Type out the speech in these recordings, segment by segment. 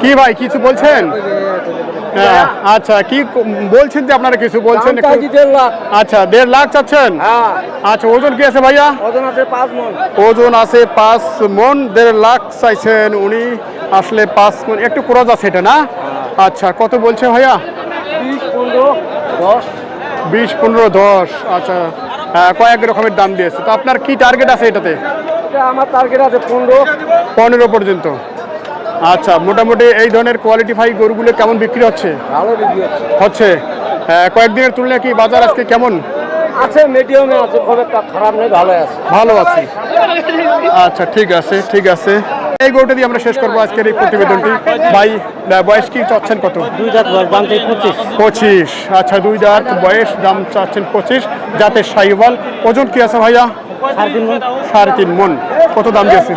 কি ভাই কিছু বলছেন? হ্যাঁ, আচ্ছা কি বলছেন যে আপনারা কিছু বলছেন আচ্ছা দেড় লাখ চাচ্ছেন? হ্যাঁ। আচ্ছা ওজন কি আছে ভাইয়া? ওজন আছে পাঁচ মন। ওজন আছে পাঁচ দেড় লাখ চাইছেন উনি আসলে পাঁচ মন একটু ক্রজ আছে এটা না? আচ্ছা কত বলছে ভাইয়া? বিশ পনেরো দশ। বিশ পনেরো দশ আচ্ছা আহ, কয়েক রকমের দাম দিয়েছে। তো আপনার কি টার্গেট আছে এটাতে? আমার টার্গেট আছে পনেরো। পনেরো পর্যন্ত। আচ্ছা মোটামুটি এই ধরনের কোয়ালিটিফাই গরুগুলো কেমন বিক্রি হচ্ছে? ভালো বিক্রি হচ্ছে। হচ্ছে। কয়েকদিনের তুলনায় কি বাজার আজকে কেমন? আছে মিডিয়ামে আছে খুব একটা খারাপ নেই ভালো আছে। ভালো আছে। আচ্ছা ঠিক আছে ঠিক আছে। এই গরুটা দিয়ে আমরা শেষ করব আজকের এই প্রতিবেদনটি। ভাই বয়স কি চাচ্ছেন কত? দুই দাঁত দাম চাই পঁচিশ। পঁচিশ। আচ্ছা দুই দাঁত বয়স দাম চাচ্ছেন পঁচিশ। জাতের সাইওয়াল ওজন কি আছে ভাইয়া? সাড়ে তিন মন। কত দাম দিয়েছে?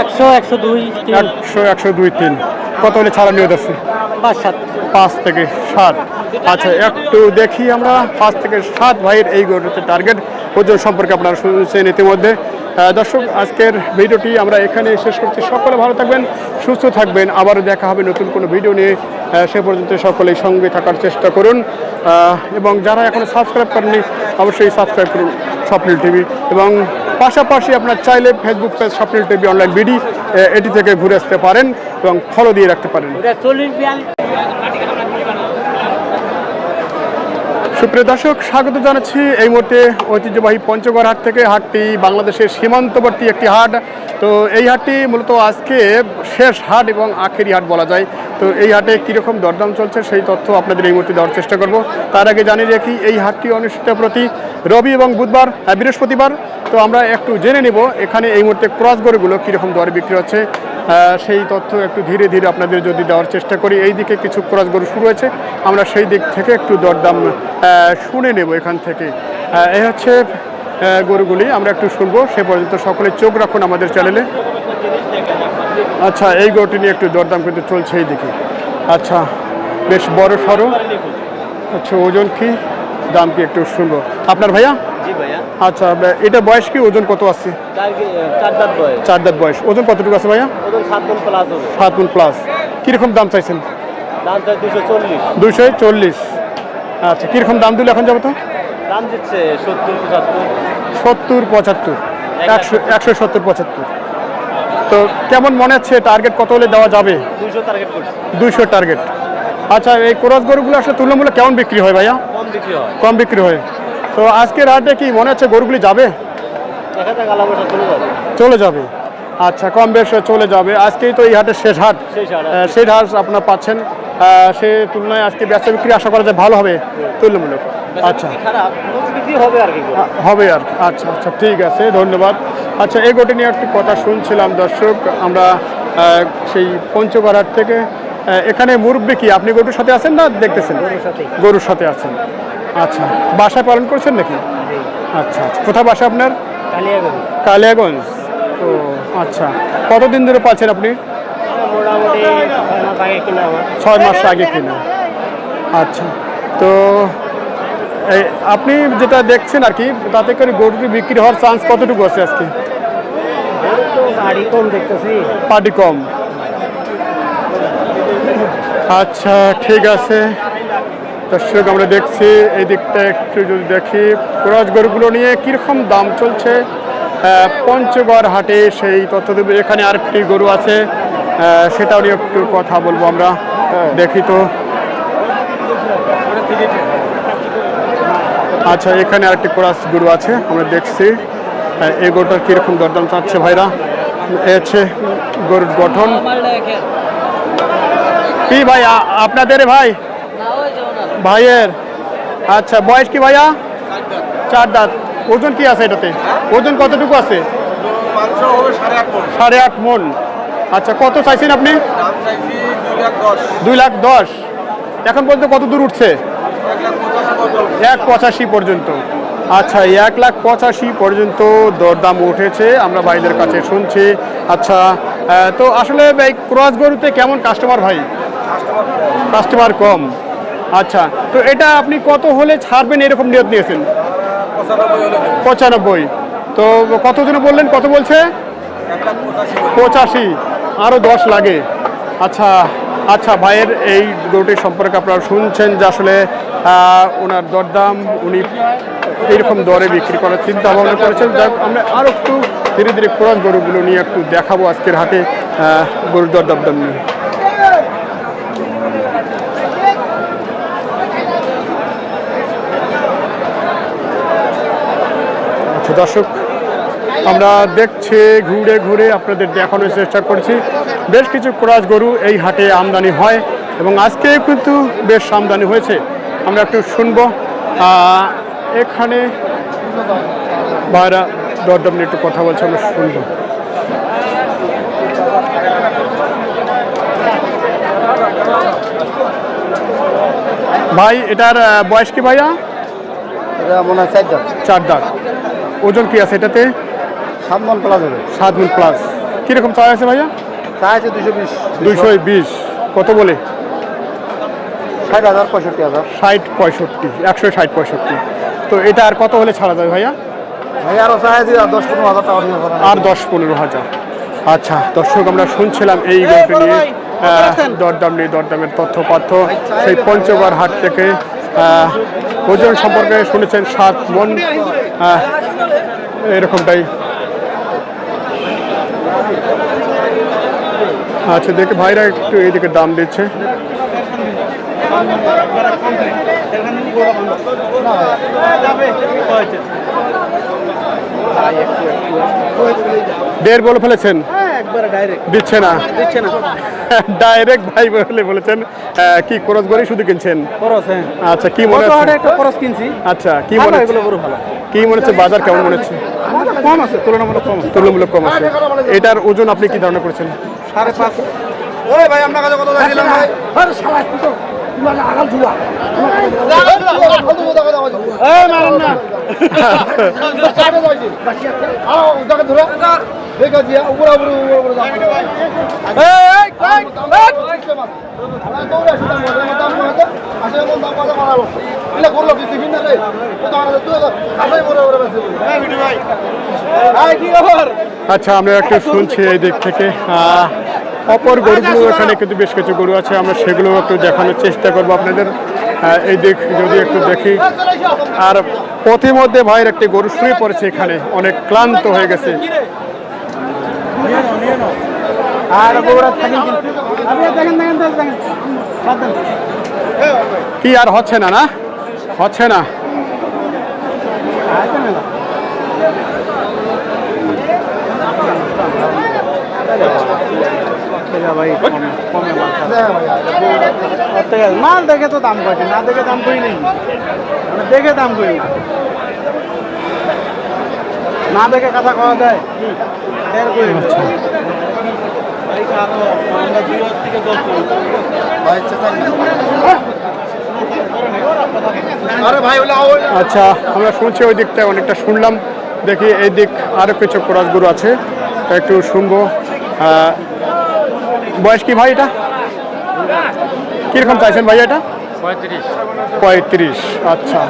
একশো একশো দুই তিন। একশো একশো দুই তিন। কত হলে ছাড়া নিয়ে যাচ্ছে? পাঁচ সাত। পাঁচ থেকে সাত। আচ্ছা একটু দেখি আমরা। পাঁচ থেকে সাত ভাইয়ের এই গরুতে টার্গেট ওজন সম্পর্কে আপনারা শুনছেন ইতিমধ্যে। দর্শক, আজকের ভিডিওটি আমরা এখানে শেষ করছি। সকলে ভালো থাকবেন, সুস্থ থাকবেন। আবারও দেখা হবে নতুন কোনো ভিডিও নিয়ে। সে পর্যন্ত সকলেই সঙ্গে থাকার চেষ্টা করুন। এবং যারা এখনও সাবস্ক্রাইব করেননি, অবশ্যই সাবস্ক্রাইব করুন স্বপ্নিল টিভি। এবং পাশাপাশি আপনার চাইলে Facebook page Swapnil TV online BD এটি থেকে ঘুরে আসতে পারেন এবং ফলো দিয়ে রাখতে পারেন। সুপ্রিয় দর্শক, স্বাগত জানাচ্ছি। এই মুহূর্তে ঐতিহ্যবাহী পঞ্চগড় হাট থেকে হাটটি বাংলাদেশের সীমান্তবর্তী একটি হাট। তো এই হাটটি মূলত আজকে শেষ হাট এবং আখেরি হাট বলা যায়। তো এই হাটে কীরকম দরদাম চলছে সেই তথ্য আপনাদের এই মুহূর্তে দেওয়ার চেষ্টা করব। তার আগে জানিয়ে রাখি এই হাটটি অনুষ্ঠিত প্রতি রবি এবং বুধবার আহ, বৃহস্পতিবার। তো আমরা একটু জেনে নেব এখানে এই মুহূর্তে ক্রস গরুগুলো কীরকম দরে বিক্রি হচ্ছে। সেই তথ্য একটু ধীরে ধীরে আপনাদের যদি দেওয়ার চেষ্টা করি এই দিকে কিছু ক্রস গরু শুরু হয়েছে। আমরা সেই দিক থেকে একটু দরদাম শুনে নেব এখান থেকে। এই হচ্ছে গরুগুলি আমরা একটু শুনব। সে পর্যন্ত সকলে চোখ রাখুন আমাদের চ্যানেলে। আচ্ছা এই গরুটি নিয়ে একটু দরদাম কিন্তু চলছে এই দিকে আচ্ছা বেশ বড় সড়ো আচ্ছা ওজন কি? দাম কি একটু শুনব। আপনার ভাইয়া? আচ্ছা এটা বয়স কি? ওজন কত আছে? চার দাঁত বয়স। ওজন কতটুকু আছে ভাইয়া? সাত মন প্লাস গুণ প্লাস কীরকম দাম চাইছেন? দুশো চল্লিশ। চল্লিশ। আচ্ছা কীরকম দাম দিলে এখন যাব তো? দাম দিচ্ছে সত্তর পঁচাত্তর। সত্তর পঁচাত্তর। একশো একশো সত্তর পঁচাত্তর। তো কেমন মনে হচ্ছে টার্গেট কত হলে দেওয়া যাবে? দুশো টার্গেট করছে। দুইশো টার্গেট আচ্ছা এই ক্রস গরুগুলো আসলে তুলনামূলক কেমন বিক্রি হয় ভাইয়া? কম বিক্রি হয়। কম বিক্রি হয়। তো আজকের হাটে কি মনে হচ্ছে গরুগুলি যাবে? চলে যাবে। আচ্ছা কম বেশ চলে যাবে। আজকেই তো এই হাটের শেষ হাট। শেষ হাট। হাট আপনার পাচ্ছেন। সে তুলনায় আজকে ব্যবসা বিক্রি আশা করা যায় ভালো হবে তুলনামূলক। আচ্ছা। হবে আর কি হবে আর আচ্ছা আচ্ছা ঠিক আছে ধন্যবাদ। আচ্ছা এই গোটি নিয়ে একটি কথা শুনছিলাম দর্শক আমরা সেই পঞ্চগড় হাট থেকে এখানে মুরব্বী কি? আপনি গরুর সাথে আছেন না দেখতেছেন? গরুর সাথে আছেন। আচ্ছা বাসায় পালন করছেন নাকি? আচ্ছা আচ্ছা কোথায় বাসা আপনার? কালিয়াগঞ্জ। কালিয়াগঞ্জ। ও আচ্ছা কতদিন ধরে পাচ্ছেন আপনি? ছয় মাস আগে কিনা। আচ্ছা তো আপনি যেটা দেখছেন আর কি তাতে করে গরুটি বিক্রি হওয়ার চান্স কতটুকু আছে আজকে? গাড়ি কম আচ্ছা ঠিক আছে। দর্শক আমরা দেখছি এই দিকটা একটু যদি দেখি ক্রস গরুগুলো নিয়ে কীরকম দাম চলছে? পঞ্চগড় হাটে সেই তথ্য দেবে এখানে আরেকটি গরু আছে সেটাও নিয়ে একটু কথা বলব আমরা। দেখি তো। আচ্ছা এখানে আরেকটি ক্রস গরু আছে আমরা দেখছি। এই গরুটার কীরকম দরদাম চাচ্ছে ভাইরা? এ হচ্ছে গরুর গঠন। কি ভাই আপনাদের ভাই? ভাইয়ের। আচ্ছা বয়স কি ভাইয়া? চার দাঁত। ওজন কি আছে এটাতে? ওজন কতটুকু আছে? সাড়ে আট মন। আচ্ছা কত চাইছেন আপনি? দুই লাখ দশ। এখন পর্যন্ত কত দূর উঠছে? এক পঁচাশি পর্যন্ত। আচ্ছা এক লাখ পঁচাশি পর্যন্ত দরদাম উঠেছে, আমরা ভাইদের কাছে শুনছি। আচ্ছা তো আসলে এই ক্রস গরুতে কেমন কাস্টমার ভাই? কাস্টমার কম। আচ্ছা তো এটা আপনি কত হলে ছাড়বেন? এরকম নিয়ত নিয়েছেন। পঁচানব্বই। তো কত দিনে বললেন? কত বলছে। পঁচাশি। আরও দশ লাগে। আচ্ছা আচ্ছা ভাইয়ের এই গরুটি সম্পর্কে আপনারা শুনছেন যে আসলে ওনার দরদাম, উনি এইরকম দরে বিক্রি করার চিন্তা ভাবনা করেছেন যাক আমরা আরও একটু ধীরে ধীরে কোরআন গরুগুলো নিয়ে একটু দেখাবো আজকের হাতে গরুর দরদাম দাম নিয়ে। আচ্ছা দর্শক আমরা দেখছি ঘুরে ঘুরে আপনাদের দেখানোর চেষ্টা করছি। বেশ কিছু ক্রস গরু এই হাটে আমদানি হয় এবং আজকে কিন্তু বেশ আমদানি হয়েছে। আমরা একটু শুনব এখানে ভাইরা দরদাম নিয়ে একটু কথা বলছে আমরা শুনব। ভাই এটার বয়স কি ভাইয়া? চার দাঁত। ওজন কি আছে এটাতে? সাত মন প্লাস হবে। সাত মিনিট প্লাস কীরকম চাওয়া আছে ভাইয়া? চা আছে দুশো বিশ। দুইশো বিশ। কত বলে? ষাট হাজার পঁয়ষট্টি হাজার। ষাট পঁয়ষট্টি একশো ষাট পঁয়ষট্টি। তো এটা আর কত হলে ছাড়া যাবে ভাইয়া? ভাই আরও চা আছে আর দশ পনেরো হাজার টাকা আর দশ পনেরো হাজার। আচ্ছা দর্শক আমরা শুনছিলাম এই গল্পে নিয়ে দরদাম নিয়ে দরদামের তথ্য পাথ্য সেই পঞ্চগড় হাট থেকে আহ, ওজন সম্পর্কে শুনেছেন সাত মন এরকমটাই। আচ্ছা দেখে ভাইরা একটু এইদিকে দাম দিচ্ছে। দেড় বলে ফেলেছেন? দিচ্ছে না। দিচ্ছে না ডাইরেক্ট ভাই বলে বলেছেন কি খরচ করে শুধু কিনছেন? হ্যাঁ। আচ্ছা কি মনে হচ্ছে? আচ্ছা কি মনে হচ্ছে? কি মনে হচ্ছে? বাজার কেমন মনে হচ্ছে? কম আছে তুলনামূলক কম তুলনামূলক কম আছে। এটার ওজন আপনি কি ধারণা করেছেন? সাড়ে পাঁচ। ওই ভাই আপনার কাছে কত চাইছিলাম ভাই? আচ্ছা আমরা একটু শুনছি এই দিক থেকে। আহ, অপর গরুগুলো এখানে কিন্তু বেশ কিছু গরু আছে। আমরা সেগুলো একটু দেখানোর চেষ্টা করব আপনাদের। এই দিক যদি একটু দেখি। আর পথিমধ্যে ভাইয়ের একটি গরু শুয়ে পড়েছে এখানে। অনেক ক্লান্ত হয়ে গেছে। আর কি আর হচ্ছে না না? হচ্ছে না। মাল দেখে তো দাম কয়েছে না দেখে দাম কই নেই মানে দেখে দাম কই না দেখে কই আরে ভাই ওলা আচ্ছা আমরা শুনছি ওই দিকটা অনেকটা শুনলাম। দেখি এই দিক আরও কিছু কোরাস গরু আছে একটু শুনব। বয়স কি ভাই এটা? কীরকম চাইছেন ভাই এটা? পঁয়ত্রিশ। পঁয়ত্রিশ আচ্ছা।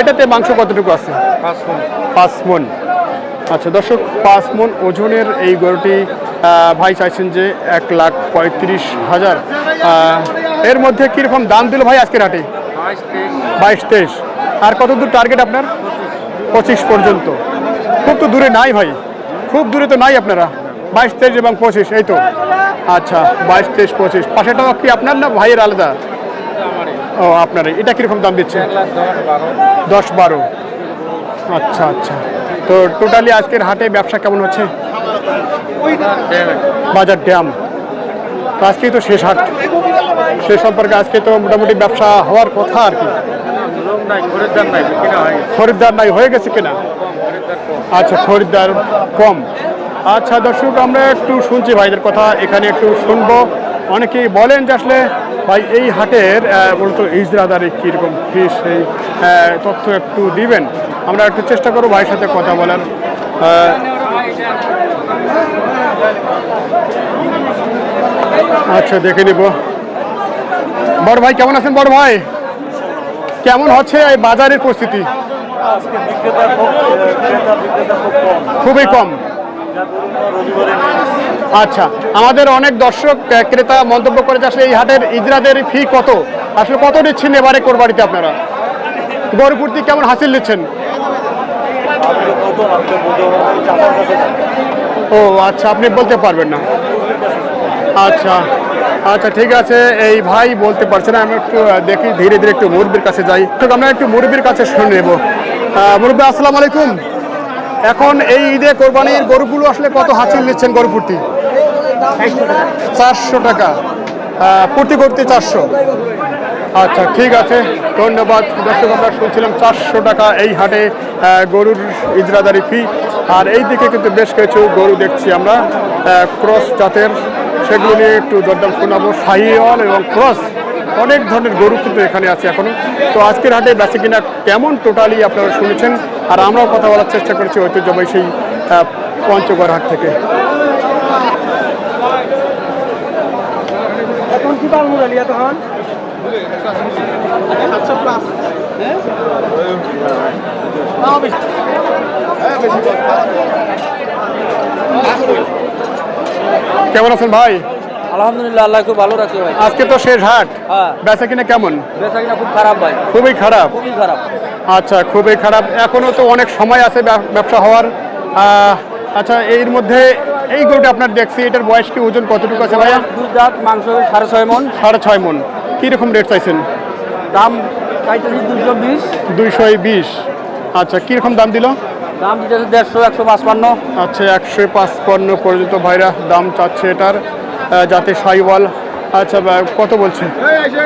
এটাতে মাংস কতটুকু আছে? পাঁচ ফোন পাঁচ মন। আচ্ছা দর্শক পাঁচ মন ওজনের এই গরুটি ভাই চাইছেন যে এক লাখ পঁয়ত্রিশ হাজার। এর মধ্যে কীরকম দাম দিল ভাই আজকের হাটে? বাইশ তেইশ। আর কত দূর টার্গেট আপনার? পঁচিশ পর্যন্ত। খুব তো দূরে নাই ভাই। খুব দূরে তো নাই আপনারা। বাইশ তেইশ এবং পঁচিশ এই তো। আচ্ছা বাইশ তেইশ পঁচিশ। পাশেটাও কি আপনার না ভাইয়ের আলাদা? ও আপনারই। এটা কীরকম দাম দিচ্ছে? দশ বারো। আচ্ছা আচ্ছা। তো টোটালি আজকের হাটে ব্যবসা কেমন হচ্ছে? বাজার ড্যাম। তো আজকেই তো শেষ হাট। সে সম্পর্কে আজকে তো মোটামুটি ব্যবসা হওয়ার কথা আর কি। খরিদ্দার নাই, হয়ে গেছে কিনা? আচ্ছা খরিদ্দার কম। আচ্ছা দর্শক, আমরা একটু শুনছি ভাইদের কথা, এখানে একটু শুনব। অনেকেই বলেন যে আসলে ভাই এই হাটের বলতো ইজরাদারে কীরকম ফিস সেই তথ্য একটু দিবেন? আমরা একটু চেষ্টা করব ভাইয়ের সাথে কথা বলার। আচ্ছা দেখে নিব। বড় ভাই কেমন আছেন বড় ভাই? কেমন হচ্ছে এই বাজারের পরিস্থিতি? খুবই কম। আচ্ছা আমাদের অনেক দর্শক ক্রেতা মন্তব্য করেছে, আসলে এই হাটের ইজরাদের ফি কত? আসলে কত নিচ্ছেন এবারে কোরবানিতে আপনারা? গরু প্রতি কেমন হাসিল নিচ্ছেন? ও আচ্ছা আপনি বলতে পারবেন না। আচ্ছা আচ্ছা ঠিক আছে, এই ভাই বলতে পারছে না আমি একটু দেখি, ধীরে ধীরে একটু মুরব্বীর কাছে যাই। আমরা একটু মুরব্বীর কাছে শুনে নেব। মুরব্বী, আসসালামু আলাইকুম। এখন এই ঈদে কোরবানির গরুগুলো আসলে কত হাসিল নিচ্ছেন গরু প্রতি চারশো টাকা। প্রতি গরুতে চারশো। আচ্ছা ঠিক আছে। ধন্যবাদ। দর্শক, আমরা শুনছিলাম চারশো টাকা এই হাটে গরুর ইজরাদারি ফি আর এই দিকে কিন্তু বেশ কিছু গরু দেখছি আমরা ক্রস জাতের। সেগুলো নিয়ে একটু দরদাম শোনাবো। শাহিওয়াল এবং ক্রস, অনেক ধরনের গরু কিন্তু এখানে আছে এখনও তো আজকের হাটে বেঁচে কিনা কেমন টোটালি আপনারা শুনেছেন? আর আমরাও কথা বলার চেষ্টা করেছি ঐতিহ্যবাহী সেই আহ, পঞ্চগড় হাট থেকে। এখন কি পারব লিয়া তখন? কেমন আছেন ভাই? আলহামদুলিল্লাহ আল্লাহ খুব ভালো রাখছে ভাই। আজকে তো শেষ হাট। হ্যাঁ। বেচা কিনা কেমন? বেচা কিনা খুব খারাপ ভাই। খুবই খারাপ। খুবই খারাপ। আচ্ছা খুবই খারাপ। এখনও তো অনেক সময় আছে ব্যবসা হওয়ার। আচ্ছা এর মধ্যে এই গরুটা আপনার দেখছি এটার বয়স কি ওজন কতটুকু আছে ভাইয়া? দুধ দাঁত মাংস সাড়ে ছয় মন। সাড়ে ছয় মন। কীরকম রেট চাইছেন? দাম চাইতেছি দুশো বিশ। দুইশো বিশ। আচ্ছা কীরকম দাম দিল? দাম দিতেছে দেড়শো একশো পাঁচপান্ন। আচ্ছা একশো পাঁচপান্ন পর্যন্ত ভাইরা দাম চাচ্ছে এটার যাতে সাইওয়াল। আচ্ছা কত বলছে?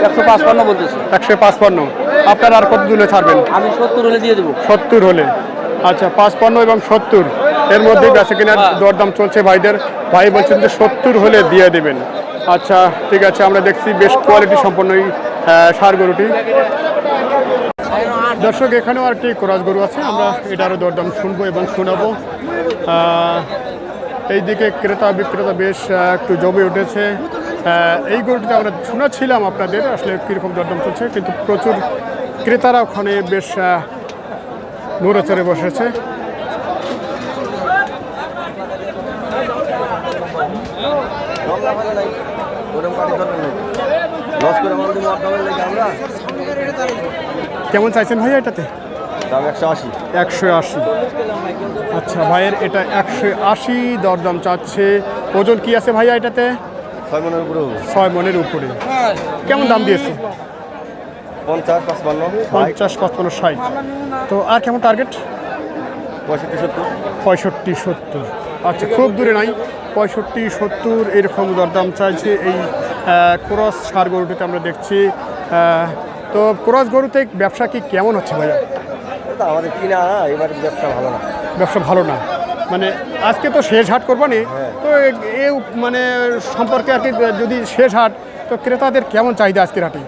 একশো পাঁচপান্ন বলতেছে। একশো পাঁচপান্ন। আপনার আর কত দূরে ছাড়বেন? আমি সত্তর হলে দিয়ে দেবো। সত্তর হলে। আচ্ছা পাঁচপান্ন এবং সত্তর। এর মধ্যে বেচা কেনার হ্যাঁ। দরদাম চলছে ভাইদের। ভাই বলছেন যে সত্তর হলে দিয়ে দেবেন। আচ্ছা ঠিক আছে আমরা দেখছি বেশ কোয়ালিটি সম্পন্ন এই ষাঁড় গরুটি। দর্শক এখানেও আর আরেকটি কোরাজ গরু আছে। আমরা এটারও দরদাম শুনব এবং শোনাবো। এইদিকে ক্রেতা বিক্রেতা বেশ একটু জমে উঠেছে। এই গরুটিতে আমরা শোনাচ্ছিলাম আপনাদের আসলে কীরকম দরদাম চলছে কিন্তু প্রচুর ক্রেতারা ওখানে বেশ আহ, নড়ে চড়ে বসেছে। কেমন চাইছেন ভাইয়া এটাতে? একশো আশি। আচ্ছা ভাইয়ের এটা একশো আশি দরদাম চাচ্ছে। ওজন কি আছে ভাইয়া এটাতে? ছয় মনের উপরে ছয় মনের উপরে। কেমন দাম দিয়েছে? পঞ্চাশ পাঁচপান্ন। পঞ্চাশ পাঁচপান্ন ষাট। তো আর কেমন টার্গেট পঁয়ষট্টি সত্তর। পঁয়ষট্টি সত্তর। আচ্ছা খুব দূরে নাই। পঁয়ষট্টি সত্তর এরকম দরদাম চাইছে এই ক্রস সার গরুটিতে আমরা দেখছি। তো ক্রস গরুতে ব্যবসা কি কেমন হচ্ছে ভাইয়া? আমাদের কিনা এবার ব্যবসা ভালো না। ব্যবসা ভালো না। মানে আজকে তো শেষ হাট কোরবানি। তো এ- মানে সম্পর্কে আর কি যদি শেষ হাট তো ক্রেতাদের কেমন চাহিদা আজকের হাটে?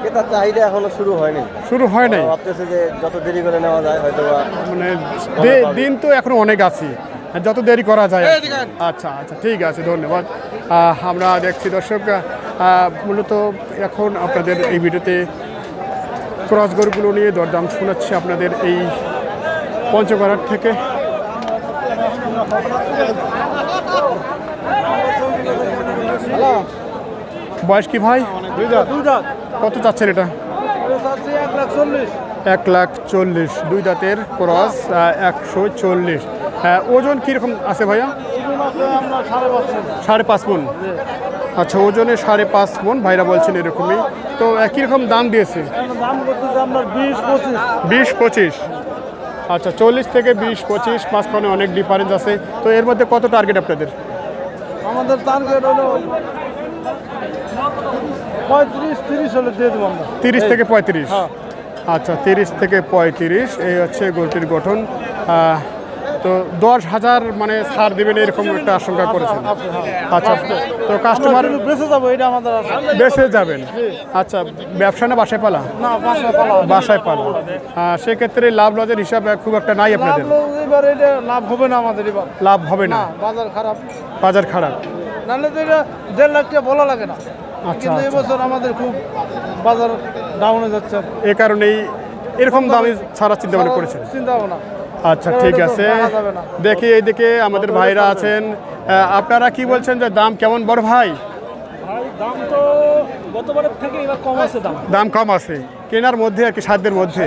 ক্রেতার চাহিদা এখনও শুরু হয়নি। শুরু হয় নাই? ভাবতেছে যে যত দেরি করে নেওয়া যায় হয়তো মানে দিন তো এখনও অনেক আছে। যত দেরি করা যায় আচ্ছা আচ্ছা ঠিক আছে ধন্যবাদ। আমরা দেখছি দর্শক মূলত এখন আপনাদের এই ভিডিওতে ক্রস গরুগুলো নিয়ে দরদাম শোনাচ্ছি আপনাদের এই পঞ্চগড়ার থেকে। বয়স কি ভাই? কত চাচ্ছেন এটা? এক লাখ চল্লিশ দুই দাঁতের ক্রস একশো চল্লিশ। হ্যাঁ ওজন কীরকম আছে ভাইয়া? সাড়ে পাঁচ মন। আচ্ছা ওজনে সাড়ে পাঁচ মন ভাইরা বলছেন এরকমই। তো কীরকম দাম দিয়েছে? বিশ পঁচিশ। আচ্ছা চল্লিশ থেকে বিশ পঁচিশ মাঝখানে অনেক ডিফারেন্স আছে। তো এর মধ্যে কত টার্গেট আপনাদের? আমাদের টার্গেট হলো পঁয়ত্রিশ তিরিশ হলে দিয়ে দেবো আমরা। তিরিশ থেকে পঁয়ত্রিশ? হ্যাঁ। আচ্ছা তিরিশ থেকে পঁয়ত্রিশ এই হচ্ছে গরুটির গঠন। তো দশ হাজার মানে ছাড় দেবেন এরকম একটা আশঙ্কা করেছেন? আচ্ছা তো কাস্টমার বেঁচে যাব এটা আমাদের বেঁচে যাবেন। আচ্ছা ব্যবসা না বাসায় পালা? না বাসায় পালা। সেক্ষেত্রে লাভ লজের হিসাব খুব একটা নাই আপনাদের? এবার এটা লাভ হবে না আমাদের এবার। লাভ হবে না বাজার খারাপ। বাজার খারাপ। নাহলে তো এটা দেড় লাখ টাকা বলা লাগে না। কিন্তু আচ্ছা। এবছর আমাদের খুব বাজার ডাউনে যাচ্ছে। এ কারণেই এরকম দামে ছাড়া চিন্তা ভাবনা করেছেন? চিন্তা ভাবনা আচ্ছা ঠিক আছে। দেখি এইদিকে আমাদের ভাইরা আছেন। আপনারা কি বলছেন যে দাম কেমন বড় ভাই? ভাই দাম তো গতবারের থেকে এবার কম আছে দাম। দাম কম আছে। কেনার মধ্যে আর কি সাধ্যের মধ্যে।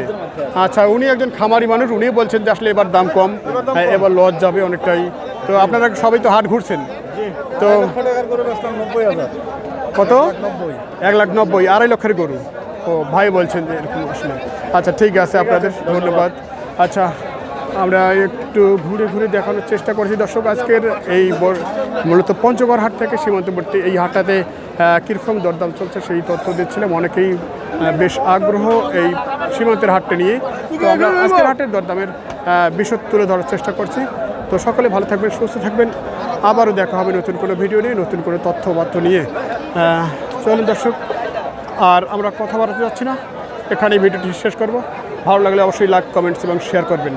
আচ্ছা উনি একজন খামারি মানুষ উনি বলছেন যে আসলে এবার দাম কম। হ্যাঁ, এবার লস যাবে অনেকটাই। তো আপনারা সবাই তো হাট ঘুরছেন। তো কত? এক লাখ নব্বই। আড়াই লক্ষের গরু। ও, ভাই বলছেন যে এরকম আসলে। আচ্ছা ঠিক আছে, আপনাদের ধন্যবাদ। আচ্ছা আমরা একটু ঘুরে ঘুরে দেখানোর চেষ্টা করছি। দর্শক, আজকের এই মূলত পঞ্চগড় হাট থেকে সীমান্তবর্তী এই হাটটাতে কীরকম দরদাম চলছে সেই তথ্য দিচ্ছিলাম। অনেকেই বেশ আগ্রহ এই সীমান্তের হাটটা নিয়ে। তো আমরা আজকের হাটের দরদামের বিশদ তুলে ধরার চেষ্টা করছি। তো সকলে ভালো থাকবেন, সুস্থ থাকবেন। আবারও দেখা হবে নতুন কোনো ভিডিও নিয়ে, নতুন কোনো তথ্যবার্তা নিয়ে। চলুন দর্শক, আর আমরা কথা বাড়াতে যাচ্ছি না। এখানে ভিডিওটি শেষ করব। ভালো লাগলে অবশ্যই লাইক কমেন্টস এবং শেয়ার করবেন।